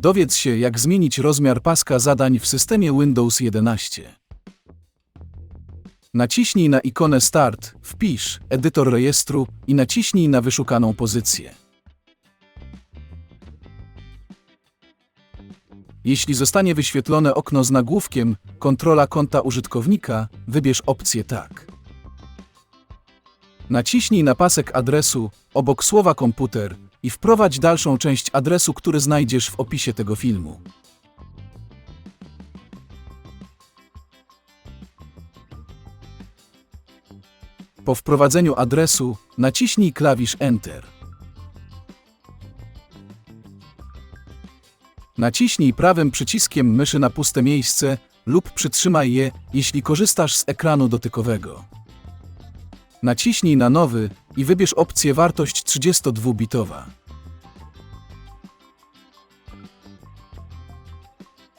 Dowiedz się, jak zmienić rozmiar paska zadań w systemie Windows 11. Naciśnij na ikonę Start, wpisz edytor rejestru i naciśnij na wyszukaną pozycję. Jeśli zostanie wyświetlone okno z nagłówkiem Kontrola konta użytkownika, wybierz opcję Tak. Naciśnij na pasek adresu obok słowa komputer i wprowadź dalszą część adresu, który znajdziesz w opisie tego filmu. Po wprowadzeniu adresu naciśnij klawisz Enter. Naciśnij prawym przyciskiem myszy na puste miejsce lub przytrzymaj je, jeśli korzystasz z ekranu dotykowego. Naciśnij na nowy i wybierz opcję wartość 32-bitowa.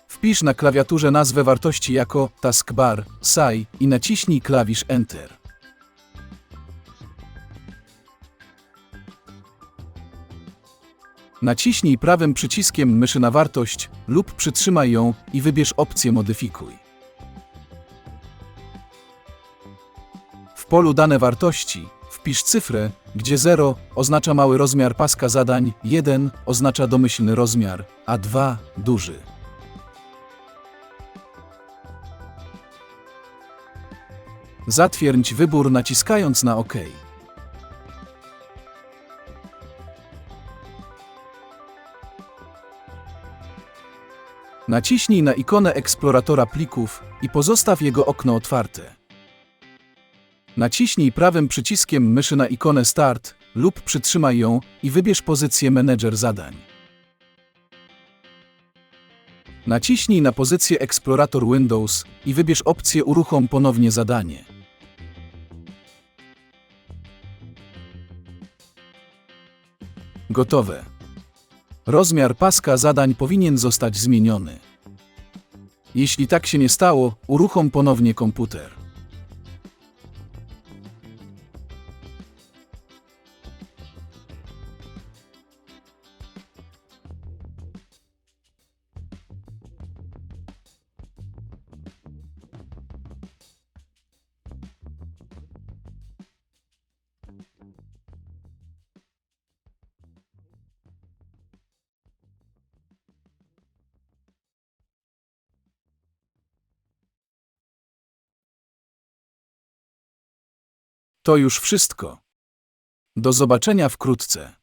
Wpisz na klawiaturze nazwę wartości jako taskbar, SAI i naciśnij klawisz Enter. Naciśnij prawym przyciskiem myszy na wartość lub przytrzymaj ją i wybierz opcję Modyfikuj. W polu Dane wartości wpisz cyfrę, gdzie 0 oznacza mały rozmiar paska zadań, 1 oznacza domyślny rozmiar, a 2 duży. Zatwierdź wybór naciskając na OK. Naciśnij na ikonę eksploratora plików i pozostaw jego okno otwarte. Naciśnij prawym przyciskiem myszy na ikonę Start lub przytrzymaj ją i wybierz pozycję Menedżer zadań. Naciśnij na pozycję Eksplorator Windows i wybierz opcję Uruchom ponownie zadanie. Gotowe. Rozmiar paska zadań powinien zostać zmieniony. Jeśli tak się nie stało, uruchom ponownie komputer. To już wszystko. Do zobaczenia wkrótce.